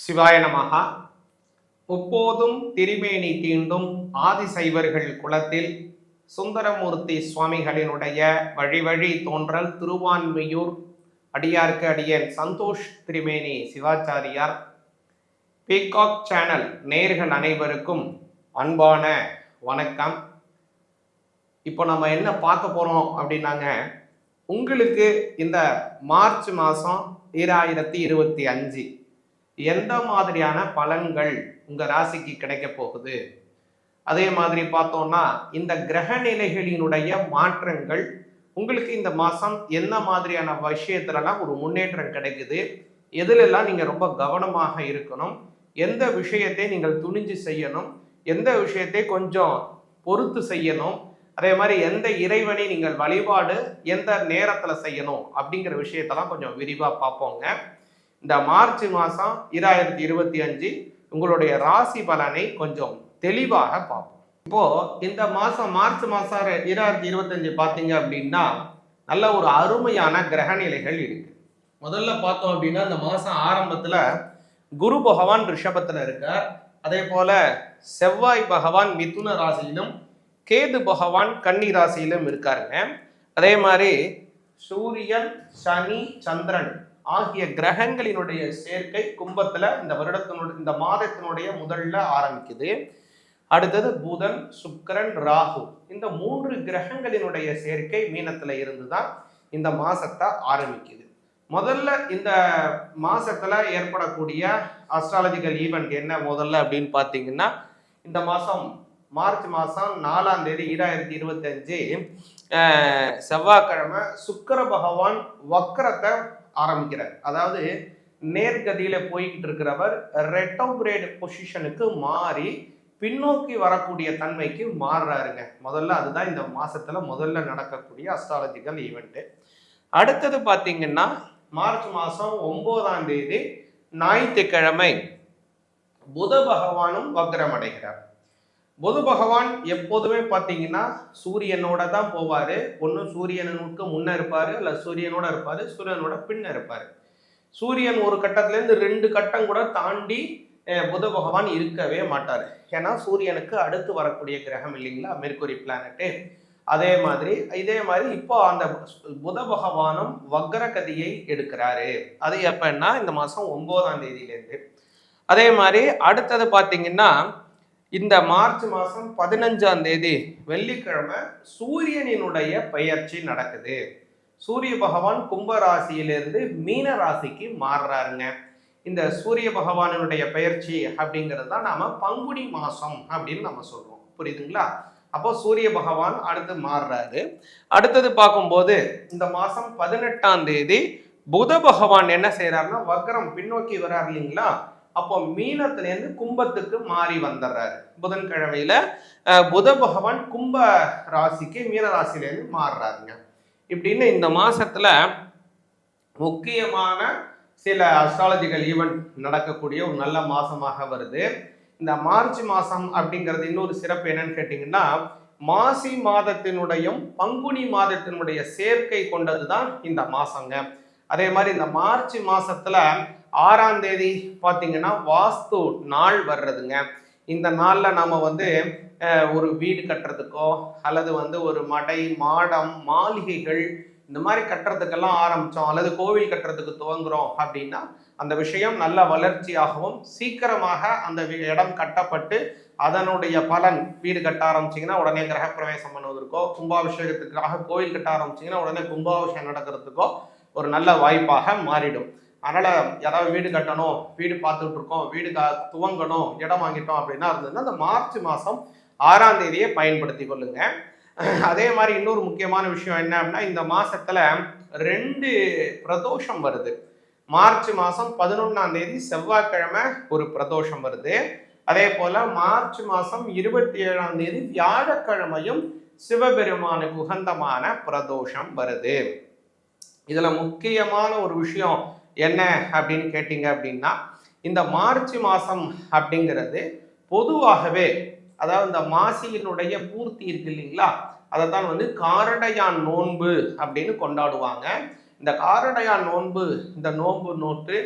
சிவாய நமகா முப்போதும் திருமேனி தீண்டும் ஆதிசைவர்கள் குலத்தில் சுந்தரமூர்த்தி சுவாமிகளினுடைய வழி வழி தோன்றல் திருவான்மையூர் அடியார்க்கு அடியன் சந்தோஷ் திரிமேனி சிவாச்சாரியார். பீகாக் சேனல் நேர்கள் அனைவருக்கும் அன்பான வணக்கம். இப்போ நம்ம என்ன பார்க்க போகிறோம் அப்படின்னாங்க உங்களுக்கு இந்த மார்ச் மாதம் ஈராயிரத்தி இருபத்தி அஞ்சு. எந்த மாதிரியான பலன்கள் உங்கள் ராசிக்கு கிடைக்க போகுது? அதே மாதிரி பார்த்தோம்னா இந்த கிரக நிலைகளினுடைய மாற்றங்கள் உங்களுக்கு இந்த மாதம் என்ன மாதிரியான விஷயத்துலலாம் ஒரு முன்னேற்றம் கிடைக்குது? எதுலெல்லாம் நீங்கள் ரொம்ப கவனமாக இருக்கணும்? எந்த விஷயத்தை நீங்கள் துணிஞ்சு செய்யணும்? எந்த விஷயத்தை கொஞ்சம் பொறுத்து செய்யணும்? அதே மாதிரி எந்த இறைவனை நீங்கள் வழிபாடு எந்த நேரத்தில் செய்யணும்? அப்படிங்கிற விஷயத்தெல்லாம் கொஞ்சம் விரிவாக பார்ப்போங்க. இந்த மார்ச் மாதம் இராயிரத்தி இருபத்தி அஞ்சு உங்களுடைய ராசி பலனை கொஞ்சம் தெளிவாக பார்ப்போம். இப்போ இந்த மாதம் மார்ச் மாதம் இராயிரத்தி இருபத்தஞ்சு பார்த்தீங்க அப்படின்னா நல்ல ஒரு அருமையான கிரக நிலைகள் இருக்கு. முதல்ல பார்த்தோம் அப்படின்னா இந்த மாதம் ஆரம்பத்தில் குரு பகவான் ரிஷபத்தில் இருக்கார். அதே போல செவ்வாய் பகவான் மிதுன ராசியிலும் கேது பகவான் கன்னி ராசியிலும் இருக்காருங்க. அதே மாதிரி சூரியன் சனி சந்திரன் ஆகிய கிரகங்களினுடைய சேர்க்கை கும்பத்துல இந்த வருடத்தினுடைய இந்த மாதத்தினுடைய முதல்ல ஆரம்பிக்குது. அடுத்தது புதன் சுக்கிரன் ராகு. இந்த மூன்று கிரகங்களினுடைய சேர்க்கை மீனத்துல இருந்து தான் இந்த மாசத்தை ஆரம்பிக்குது. முதல்ல இந்த மாசத்துல ஏற்படக்கூடிய அஸ்ட்ராலஜிக்கல் ஈவெண்ட் என்ன முதல்ல அப்படின்னு பார்த்தீங்கன்னா இந்த மாசம் மார்ச் மாதம் நாலாம் தேதி ஈராயிரத்தி இருபத்தஞ்சு செவ்வாய்க்கிழமை சுக்கர பகவான் வக்கரத்தை ஆரம்பிக்கிறார். அதாவது நேர்கதியில் போய்கிட்டு இருக்கிறவர் ரெட்டோகிரேட் பொசிஷனுக்கு மாறி பின்னோக்கி வரக்கூடிய தன்மைக்கு மாறுறாருங்க. முதல்ல அதுதான் இந்த மாதத்தில் முதல்ல நடக்கக்கூடிய அஸ்ட்ராலஜிக்கல் ஈவெண்ட்டு அடுத்தது பார்த்தீங்கன்னா மார்ச் மாதம் ஒம்போதாம் தேதி ஞாயிற்றுக்கிழமை. புத பகவானும் வக்ரம் அடைகிறார். புது பகவான் எப்போதுமே பார்த்தீங்கன்னா சூரியனோட தான் போவார். ஒன்று சூரியனுக்கு முன்ன இருப்பார் இல்லை சூரியனோட இருப்பார் சூரியனோட பின்ன இருப்பார். சூரியன் ஒரு கட்டத்துலேருந்து ரெண்டு கட்டம் கூட தாண்டி புத பகவான் இருக்கவே மாட்டார். ஏன்னா சூரியனுக்கு அடுத்து வரக்கூடிய கிரகம் இல்லைங்களா? Mercury planet. அதே மாதிரி இதே மாதிரி இப்போ அந்த புத பகவானும் வக்ரகதியை எடுக்கிறாரு. அது எப்பன்னா இந்த மாதம் ஒன்பதாம் தேதியிலேருந்து. அதே மாதிரி அடுத்தது பார்த்தீங்கன்னா இந்த மார்ச் மாதம் பதினஞ்சாம் தேதி வெள்ளிக்கிழமை சூரியனினுடைய பெயர்ச்சி நடக்குது. சூரிய பகவான் கும்ப ராசியிலிருந்து மீன ராசிக்கு மாறுறாருங்க. இந்த சூரிய பகவானினுடைய பெயர்ச்சி அப்படிங்கிறது தான் நாம் பங்குனி மாதம் அப்படின்னு நம்ம சொல்கிறோம் புரியுதுங்களா? அப்போ சூரிய பகவான் அடுத்து மாறுறாரு. அடுத்தது பார்க்கும்போது இந்த மாதம் பதினெட்டாம் தேதி புத பகவான் என்ன செய்கிறாருன்னா வக்ரம் பின்னோக்கி வர்றாரு இல்லைங்களா? அப்போ மீனத்திலேருந்து கும்பத்துக்கு மாறி வந்துடுறாரு புதன்கிழமையில புத பகவான் கும்ப ராசிக்கு மீன ராசிலேருந்து மாறுறாருங்க. இப்படின்னு இந்த மாசத்துல முக்கியமான சில அஸ்ட்ராலஜிக்கல் ஈவெண்ட் நடக்கக்கூடிய ஒரு நல்ல மாசமாக வருது. இந்த மார்ச் மாசம் அப்படிங்கிறது இன்னொரு சிறப்பு என்னன்னு கேட்டிங்கன்னா மாசி மாதத்தினுடையும் பங்குனி மாதத்தினுடைய சேர்க்கை கொண்டது தான் இந்த மாசங்க. அதே மாதிரி இந்த மார்ச் மாசத்துல ஆறாம் தேதி பார்த்தீங்கன்னா வாஸ்து நாள் வர்றதுங்க. இந்த நாளில் நம்ம வந்து ஒரு வீடு கட்டுறதுக்கோ அல்லது வந்து ஒரு மடை மாடம் மாளிகைகள் இந்த மாதிரி கட்டுறதுக்கெல்லாம் ஆரம்பித்தோம் அல்லது கோவில் கட்டுறதுக்கு துவங்குறோம் அப்படின்னா அந்த விஷயம் நல்ல வளர்ச்சியாகவும் சீக்கிரமாக அந்த இடம் கட்டப்பட்டு அதனுடைய பலன் வீடு கட்ட ஆரம்பிச்சிங்கன்னா உடனே கிரகப்பிரவேசம் பண்ணுவதற்கோ கும்பாபிஷேகத்துக்காக கோவில் கட்ட ஆரம்பிச்சிங்கன்னா உடனே கும்பாபிஷேகம் நடக்கிறதுக்கோ ஒரு நல்ல வாய்ப்பாக மாறிடும். அதனால யாராவது வீடு கட்டணும் வீடு பார்த்துட்டு இருக்கோம் வீடு துவங்கணும் இடம் வாங்கிட்டோம் அப்படின்னா இருந்ததுன்னா அந்த மார்ச் மாதம் ஆறாம் தேதியை பயன்படுத்தி கொள்ளுங்க. அதே மாதிரி இன்னொரு முக்கியமான விஷயம் என்ன அப்படின்னா இந்த மாசத்துல ரெண்டு பிரதோஷம் வருது. மார்ச் மாசம் பதினொன்னாம் தேதி செவ்வாய்க்கிழமை ஒரு பிரதோஷம் வருது. அதே போல மார்ச் மாசம் இருபத்தி ஏழாம் தேதி வியாழக்கிழமையும் சிவபெருமானுக்கு உகந்தமான பிரதோஷம் வருது. இதுல முக்கியமான ஒரு விஷயம் என்ன அப்படின்னு கேட்டீங்க அப்படின்னா இந்த மார்ச் மாதம் அப்படிங்கிறது பொதுவாகவே அதாவது இந்த மாசியினுடைய பூர்த்தி இருக்கு இல்லைங்களா அதை தான் வந்து காரடையான் நோன்பு அப்படின்னு கொண்டாடுவாங்க. இந்த காரடையான் நோன்பு இந்த நோன்பு நோட்டு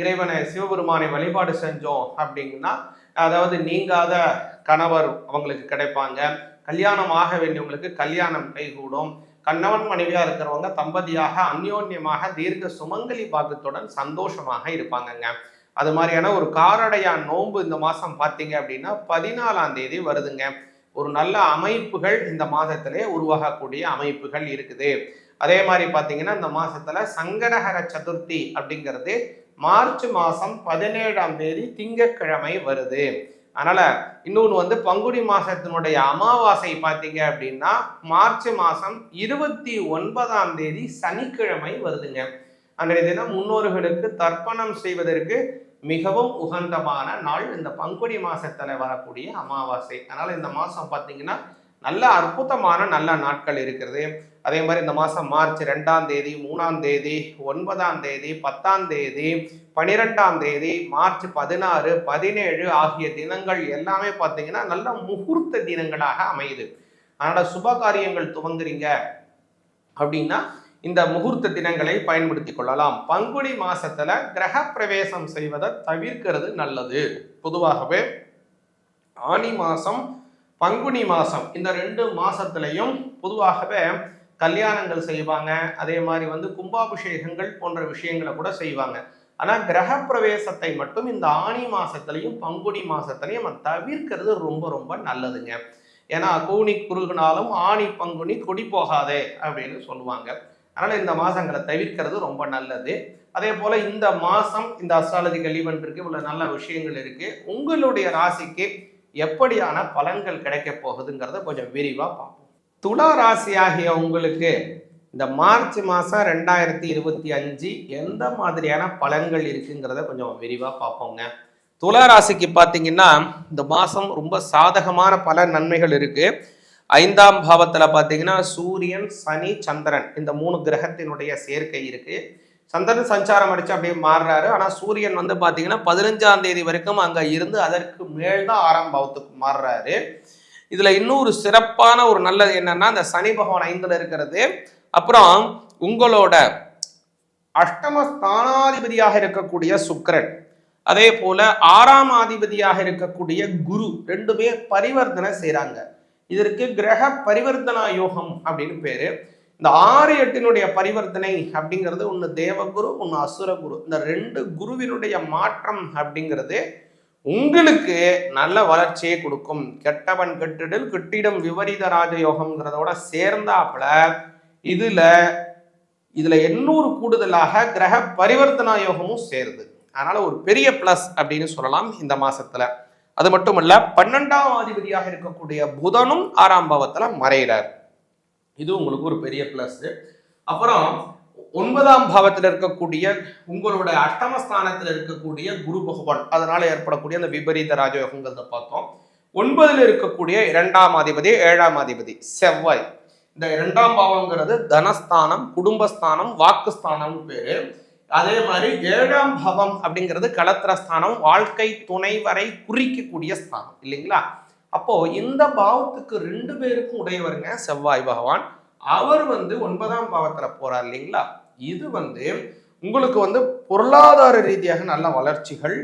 இறைவனை சிவபெருமானை வழிபாடு செஞ்சோம் அப்படின்னா அதாவது நீங்காத கணவர் அவங்களுக்கு கிடைப்பாங்க. கல்யாணம் ஆக வேண்டியவங்களுக்கு கல்யாணம் கைகூடும். கணவன் மனைவியாக இருக்கிறவங்க தம்பதியாக அந்யோன்யமாக தீர்க்க சுமங்கலி பாகத்துடன் சந்தோஷமாக இருப்பாங்கங்க. அது மாதிரியான ஒரு காரடையான் நோன்பு இந்த மாதம் பார்த்தீங்க அப்படின்னா பதினாலாம் தேதி வருதுங்க. ஒரு நல்ல அமைப்புகள் இந்த மாதத்திலே உருவாகக்கூடிய அமைப்புகள் இருக்குது. அதே மாதிரி பார்த்தீங்கன்னா இந்த மாதத்தில் சங்கடகர சதுர்த்தி அப்படிங்கிறது மார்ச் மாதம் பதினேழாம் தேதி திங்கட்கிழமை வருது. அதனால் இன்னொன்று வந்து பங்குனி மாதத்தினுடைய அமாவாசை பார்த்தீங்க அப்படின்னா மார்ச் மாதம் இருபத்தி ஒன்பதாம் தேதி சனிக்கிழமை வருதுங்க. அன்றைய தினம் முன்னோர்களுக்கு தர்ப்பணம் செய்வதற்கு மிகவும் உகந்தமான நாள் இந்த பங்குனி மாதத்தில் வரக்கூடிய அமாவாசை. அதனால் இந்த மாதம் பார்த்தீங்கன்னா நல்ல அற்புதமான நல்ல நாட்கள் இருக்கிறது. அதே மாதிரி இந்த மாதம் மார்ச் ரெண்டாம் தேதி மூணாம் தேதி ஒன்பதாம் தேதி பத்தாம் தேதி பனிரெண்டாம் தேதி மார்ச் பதினாறு பதினேழு ஆகிய தினங்கள் எல்லாமே பார்த்தீங்கன்னா நல்ல முகூர்த்த தினங்களாக அமையுது. அதனால் சுப காரியங்கள் துவங்குறீங்க அப்படின்னா இந்த முகூர்த்த தினங்களை பயன்படுத்தி கொள்ளலாம். பங்குனி மாசத்துல கிரக பிரவேசம் செய்வதை தவிர்க்கிறது நல்லது. பொதுவாகவே ஆனி மாசம் பங்குனி மாசம் இந்த ரெண்டு மாசத்துலையும் பொதுவாகவே கல்யாணங்கள் செய்வாங்க. அதே மாதிரி வந்து கும்பாபிஷேகங்கள் போன்ற விஷயங்களை கூட செய்வாங்க. ஆனால் கிரக பிரவேசத்தை மட்டும் இந்த ஆணி மாதத்துலையும் பங்குனி மாதத்துலையும் நம்ம தவிர்க்கிறது ரொம்ப ரொம்ப நல்லதுங்க. ஏன்னா கூனி குறுகினாலும் ஆணி பங்குனி கொடி போகாதே அப்படின்னு சொல்லுவாங்க. அதனால் இந்த மாதங்களை தவிர்க்கிறது ரொம்ப நல்லது. அதே போல் இந்த மாதம் இந்த அஸ்ட்ராலஜிக்கல் ஈவெண்ட் இருக்கு இவ்வளோ நல்ல விஷயங்கள் இருக்குது உங்களுடைய ராசிக்கு எப்படியான பலன்கள் கிடைக்க போகுதுங்கிறத கொஞ்சம் விரிவாக பார்ப்போம். துலா ராசி ஆகிய உங்களுக்கு இந்த மார்ச் மாதம் ரெண்டாயிரத்தி இருபத்தி அஞ்சு எந்த மாதிரியான பலன்கள் இருக்குங்கிறத கொஞ்சம் விரிவாக பார்ப்போங்க. துலா ராசிக்கு பார்த்தீங்கன்னா இந்த மாதம் ரொம்ப சாதகமான பல நன்மைகள் இருக்குது ஐந்தாம் பாவத்தில் பார்த்தீங்கன்னா சூரியன் சனி சந்திரன் இந்த மூணு கிரகத்தினுடைய சேர்க்கை இருக்குது சந்திரன் சஞ்சாரம் அடித்து அப்படியே மாறுறாரு. ஆனால் சூரியன் வந்து பார்த்தீங்கன்னா பதினஞ்சாம் தேதி வரைக்கும் அங்கே இருந்து அதற்கு மேல் தான் ஆறாம் பாவத்துக்கு மாறுறாரு. இதுல இன்னொரு சிறப்பான ஒரு நல்லது என்னன்னா அந்த சனி பகவான் ஐந்துல இருக்கிறது. அப்புறம் உங்களோட அஷ்டம ஸ்தானாதிபதியாக இருக்கக்கூடிய சுக்கரன் அதே போல ஆறாம் அதிபதியாக இருக்கக்கூடிய குரு ரெண்டுமே பரிவர்த்தனை செய்கிறாங்க இதற்கு கிரக பரிவர்த்தனா யோகம் அப்படின்னு பேரு. இந்த ஆறு எட்டினுடைய பரிவர்த்தனை அப்படிங்கிறது ஒன்று தேவகுரு ஒன்று அசுரகுரு. இந்த ரெண்டு குருவினுடைய மாற்றம் அப்படிங்கிறது உங்களுக்கு நல்ல வளர்ச்சியை கொடுக்கும். கெட்டவன் கெட்டிடல் கெட்டிடம் விபரீத ராஜயோகம்ங்கிறதோட சேர்ந்தாப்புல இதுல இதுல எண்ணூறு கூடுதலாக கிரக பரிவர்த்தனா யோகமும் சேருது. அதனால ஒரு பெரிய பிளஸ் அப்படின்னு சொல்லலாம் இந்த மாசத்துல. அது மட்டும் பன்னெண்டாம் அதிபதியாக இருக்கக்கூடிய புதனும் ஆறாம் பாவத்துல மறையிறார். இது உங்களுக்கு ஒரு பெரிய பிளஸ் அப்புறம் ஒன்பதாம் பாவத்தில் இருக்கக்கூடிய உங்களோட அஷ்டமஸ்தானத்தில் இருக்கக்கூடிய குரு பகவான் அதனால ஏற்படக்கூடிய அந்த விபரீத ராஜயோகங்கிறத பார்த்தோம். ஒன்பதில் இருக்கக்கூடிய இரண்டாம் அதிபதி ஏழாம் அதிபதி செவ்வாய். இந்த இரண்டாம் பாவங்கிறது தனஸ்தானம் குடும்பஸ்தானம் வாக்குஸ்தானம் பேரு. அதே மாதிரி ஏழாம் பாவம் அப்படிங்கிறது களத்திரஸ்தானம் வாழ்க்கை துணை வரை குறிக்கக்கூடிய ஸ்தானம் இல்லைங்களா? அப்போ இந்த பாவத்துக்கு ரெண்டு பேருக்கும் உடையவருங்க செவ்வாய் பகவான். அவர் வந்து ஒன்பதாம் பாவத்துல போறார் இல்லைங்களா? இது வந்து உங்களுக்கு வந்து பொருளாதார ரீதியாக நல்ல வளர்ச்சிகள்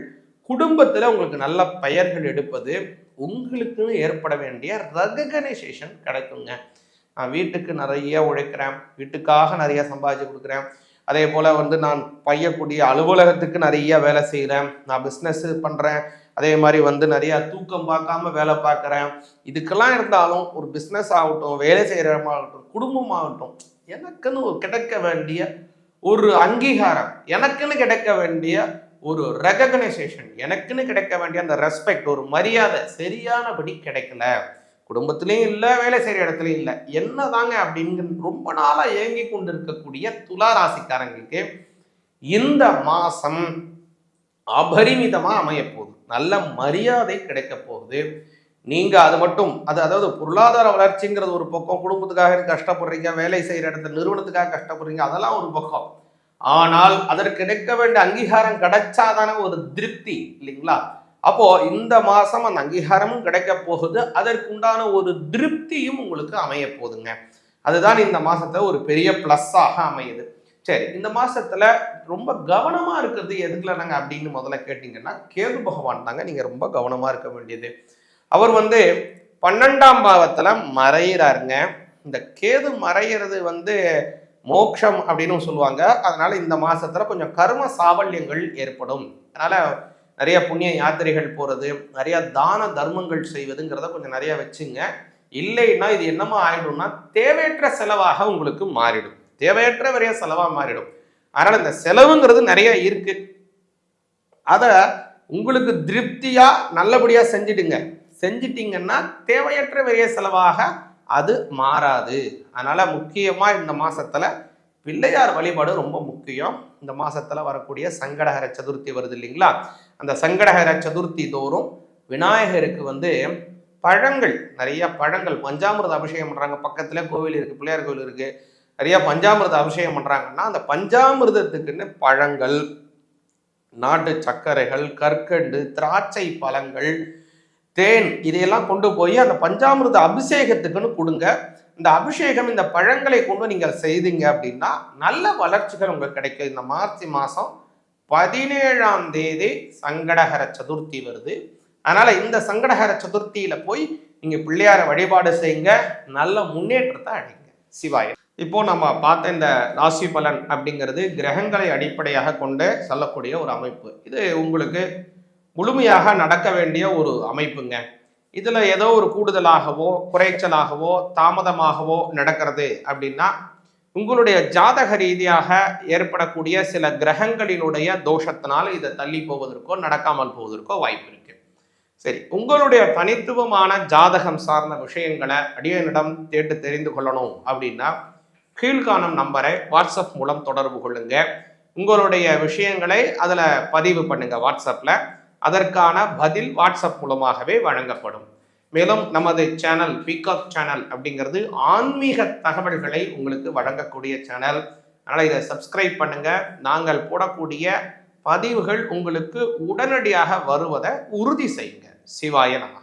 குடும்பத்தில் உங்களுக்கு நல்ல பெயர்கள் எடுப்பது உங்களுக்குன்னு ஏற்பட வேண்டிய ரெகனைசேஷன் கிடைக்குங்க. நான் வீட்டுக்கு நிறைய உழைக்கிறேன் வீட்டுக்காக நிறைய சம்பாதிச்சு கொடுக்குறேன் அதே போல் வந்து நான் பையக்கூடிய அலுவலகத்துக்கு நிறைய வேலை செய்கிறேன் நான் பிஸ்னஸ் பண்ணுறேன் அதே மாதிரி வந்து நிறையா தூக்கம் பார்க்காம வேலை பார்க்குறேன். இதுக்கெல்லாம் இருந்தாலும் ஒரு பிஸ்னஸ் ஆகட்டும் வேலை செய்கிறமாகட்டும் குடும்பமாகட்டும் எனக்குன்னு கிடைக்க வேண்டிய ஒரு அங்கீகாரம் எனக்குன்னு கிடைக்க வேண்டிய ஒரு ரெகக்னைசேஷன் எனக்குன்னு கிடைக்க வேண்டிய அந்த ரெஸ்பெக்ட் ஒரு மரியாதை சரியானபடி கிடைக்கல. குடும்பத்திலையும் இல்லை வேலை செய்கிற இடத்துலையும் இல்லை. என்ன தாங்க அப்படிங்கிற ரொம்ப நாளாக இயங்கி கொண்டு இருக்கக்கூடிய துலா ராசிக்காரங்களுக்கு இந்த மாதம் அபரிமிதமாக அமையப்போகுது நல்ல மரியாதை கிடைக்க போகுது. நீங்கள் அது மட்டும் அது அதாவது பொருளாதார வளர்ச்சிங்கிறது ஒரு பக்கம் குடும்பத்துக்காக கஷ்டப்படுறீங்க வேலை செய்கிற இடத்துல நிறுவனத்துக்காக கஷ்டப்படுறீங்க அதெல்லாம் ஒரு பக்கம். ஆனால் அதற்கு கிடைக்க வேண்டிய அங்கீகாரம் கிடைச்சாதான ஒரு திருப்தி இல்லைங்களா? அப்போ இந்த மாசம் அந்த அங்கீகாரமும் கிடைக்க போகுது. அதற்குண்டான ஒரு திருப்தியும் உங்களுக்கு அமைய போகுதுங்க. அதுதான் இந்த மாசத்துல ஒரு பெரிய பிளஸ்ஸாக அமையுது. சரி இந்த மாசத்துல ரொம்ப கவனமா இருக்கிறது எதுக்குல நாங்க அப்படின்னு முதல்ல கேட்டீங்கன்னா கேது பகவான் தாங்க. நீங்க ரொம்ப கவனமா இருக்க வேண்டியது. அவர் வந்து பன்னெண்டாம் பாவத்துல மறையிறாருங்க. இந்த கேது மறையிறது வந்து மோட்சம் அப்படின்னு சொல்லுவாங்க. அதனால இந்த மாசத்துல கொஞ்சம் கர்ம சாவல்யங்கள் ஏற்படும். அதனால நிறைய புண்ணிய யாத்திரைகள் போறது நிறைய தான தர்மங்கள் செய்வதுங்கிறத கொஞ்சம் நிறைய வச்சுங்க. இல்லைன்னா இது என்னமோ ஆயிடும்னா தேவையற்ற செலவாக உங்களுக்கு மாறிடும். தேவையற்ற வரைய செலவா மாறிடும். அதனால இந்த செலவுங்கிறது நிறைய இருக்கு. அத உங்களுக்கு திருப்தியா நல்லபடியா செஞ்சுடுங்க. செஞ்சிட்டீங்கன்னா தேவையற்ற வரைய செலவாக அது மாறாது. அதனால முக்கியமா இந்த மாசத்துல பிள்ளையார் வழிபாடு ரொம்ப முக்கியம். இந்த மாசத்துல வரக்கூடிய சங்கடஹர சதுர்த்தி வருது இல்லைங்களா? அந்த சங்கடகர சதுர்த்தி தோறும் விநாயகருக்கு வந்து பழங்கள் நிறைய பழங்கள் பஞ்சாமிர்த அபிஷேகம் பண்றாங்க. பக்கத்துல கோவில் இருக்கு பிள்ளையார் கோவில் இருக்கு. நிறைய பஞ்சாமிரத அபிஷேகம் பண்றாங்கன்னா அந்த பஞ்சாமிர்தத்துக்குன்னு பழங்கள் நாட்டு சர்க்கரைகள் கற்கண்டு திராட்சை பழங்கள் தேன் இதையெல்லாம் கொண்டு போய் அந்த பஞ்சாமிர்த அபிஷேகத்துக்குன்னு கொடுங்க. இந்த அபிஷேகம் இந்த பழங்களை கொண்டு நீங்கள் செய்தீங்க அப்படின்னா நல்ல வளர்ச்சிகள் உங்களுக்கு கிடைக்கும். இந்த மார்ச் மாதம் பதினேழாம் தேதி சங்கடகர சதுர்த்தி வருது. அதனால் இந்த சங்கடகர சதுர்த்தியில் போய் நீங்கள் பிள்ளையார வழிபாடு செய்யுங்க. நல்ல முன்னேற்றத்தை அடைங்க. சிவாய. இப்போ நம்ம பார்த்த இந்த ராசி பலன் அப்படிங்கிறது கிரகங்களை அடிப்படையாக கொண்டு சொல்லக்கூடிய ஒரு அமைப்பு. இது உங்களுக்கு முழுமையாக நடக்க வேண்டிய ஒரு அமைப்புங்க. இதுல ஏதோ ஒரு கூடுதலாகவோ குறைச்சலாகவோ தாமதமாகவோ நடக்கிறது அப்படின்னா உங்களுடைய ஜாதக ரீதியாக ஏற்படக்கூடிய சில கிரகங்களினுடைய தோஷத்தினால் இதை தள்ளி போவதற்கோ நடக்காமல் போவதற்கோ வாய்ப்பு இருக்கு. சரி உங்களுடைய தனித்துவமான ஜாதகம் சார்ந்த விஷயங்களை அடியனிடம் தேட்டு தெரிந்து கொள்ளணும் அப்படின்னா கீழ்காணும் நம்பரை வாட்ஸ்அப் மூலம் தொடர்பு கொள்ளுங்க. உங்களுடைய விஷயங்களை அதில் பதிவு பண்ணுங்க வாட்ஸ்அப்பில் அதற்கான பதில் வாட்ஸ்அப் மூலமாகவே வழங்கப்படும். மேலும் நமது சேனல் பீகாக் சேனல் அப்படிங்கிறது ஆன்மீக தகவல்களை உங்களுக்கு வழங்கக்கூடிய சேனல். அதனால் இதை சப்ஸ்கிரைப் பண்ணுங்க. நாங்கள் போடக்கூடிய பதிவுகள் உங்களுக்கு உடனடியாக வருவதை உறுதி செய்யுங்க. சிவாய நம.